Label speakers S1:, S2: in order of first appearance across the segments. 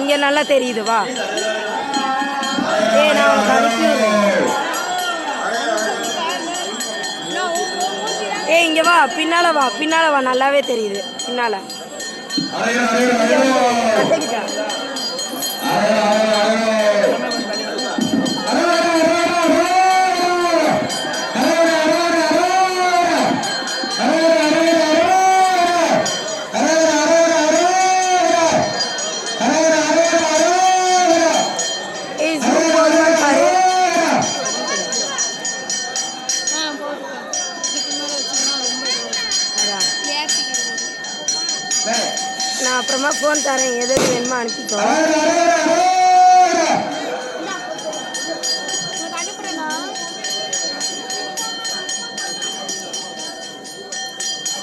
S1: இங்கே நல்லா தெரியுது வா. ஏய் நான் உனக்கு அனுப்பி விடுறேன். ஏய் இங்கே வா. பின்னால் வா. பின்னால் வா. நல்லாவே தெரியுது. பின்னால். நான் அப்புறமா ஃபோன் தரேன் எது எது வேணுமோ அனுப்பிக்கோ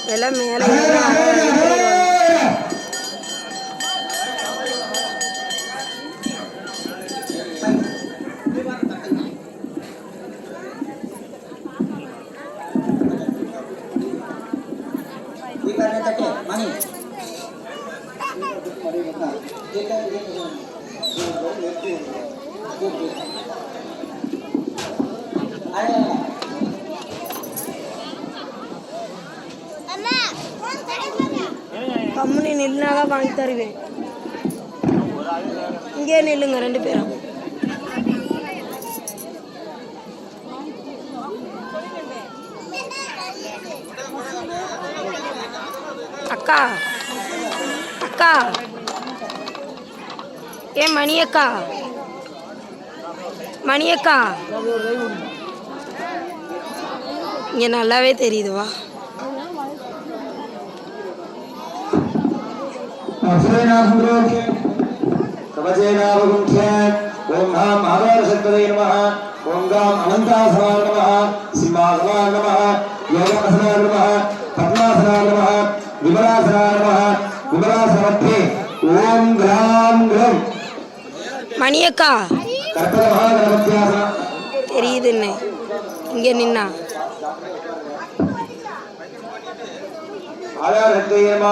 S1: எல்லாம் மேலே
S2: Money.
S1: கம்முனி நில்லுனாதான் வாங்கி தருவேன். இங்கே நில்லுங்க ரெண்டு பேரும். அக்கா அக்கா. ஏ மணியக்கா. மணியக்கா. இங்கே நல்லாவே தெரியுது வா.
S3: ஓம் நாம் ஆதாரசக்ததை நம ஓம் காம் அனந்தாசனாய நம சிம்மாசனாய நம யோகாசனாய நம பத்மாசனாய நம விமலாசனாய நம விமலாசனத்தே ஓம் கிராம் மணியக்கா.
S1: தெரியுதுன்னு. இங்கே நின்னா.
S3: ஆதாரத்தை நம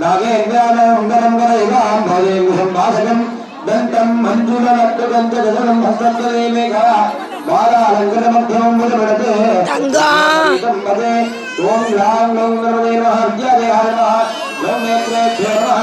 S3: நாகேந்திராண்டரங்கரேகாசகம் தந்தம் மஞ்சுள நட்டு தந்த ஜலம் ஹஸ்தே மேகா பாதாலங்கரமத்தோம்பது ஓம் ராம் நோங்கரதே மஹத்யதே ஹரமஹ நோமேத்ரே சேமஹ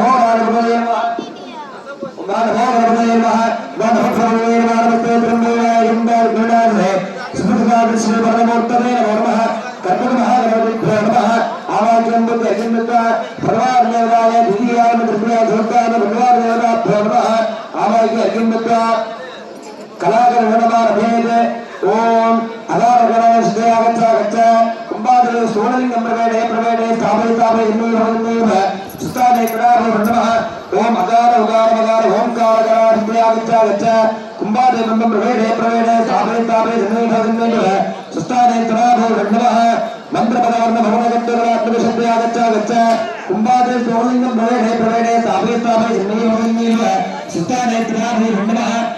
S3: ಶ್ರೀ ಪರಮೂರ್ತನೇ ನಮಃ ಕರ್ಪಕ ಮಹಾಗಣಭ್ಯೋ ನಮಃ ಆವಾಕ್ಯಂ ಬಂದು ಅಜಿನ್ಮಿತ ಭಗವಾನ್ ದೇವಾಲಯ ದ್ವಿತೀಯಾನ ತೃತೀಯ ಚತುರ್ಥಾನ ಭಗವಾನ್ ದೇವತಾಭ್ಯೋ ನಮಃ ಆವಾಕ್ಯ ಅಜಿನ್ಮಿತ ಕಲಾಕರ ಗಣಮಾನ ಭೇದ ಓಂ ಅಲಾರ ಗಣೇಶ ಆಗಚ್ಚ ಆಗಚ್ಚ ಕುಂಭಾದಲ್ಲಿ ಸೋಣಲಿಂಗಂ ಪ್ರವೇಣೆ ಪ್ರವೇಣೆ ಸ್ಥಾಪಯ ಸ್ಥಾಪಯ ಇನ್ನೂ ಸುತ್ತಾನೆ ಕಡಾಭ ನಮಃ ಓಂ ಅಗಾರ ಉಗಾರ ಮಗಾರ ಓಂಕಾರ गच्छ कुम्भादले ब्रह्म प्रवेणे प्रवेणे स्थापय स्थापय इन्नैव इन्नैव सुताने कडाभ नमः मन्त्रपदवर्ण भवनगत्तरात्मशब्दे आगच्छ गच्छ कुम्भादले सोणलिङ्गं प्रवेणे प्रवेणे स्थापय स्थापय इन्नैव इन्नैव सुताने कडाभ नमः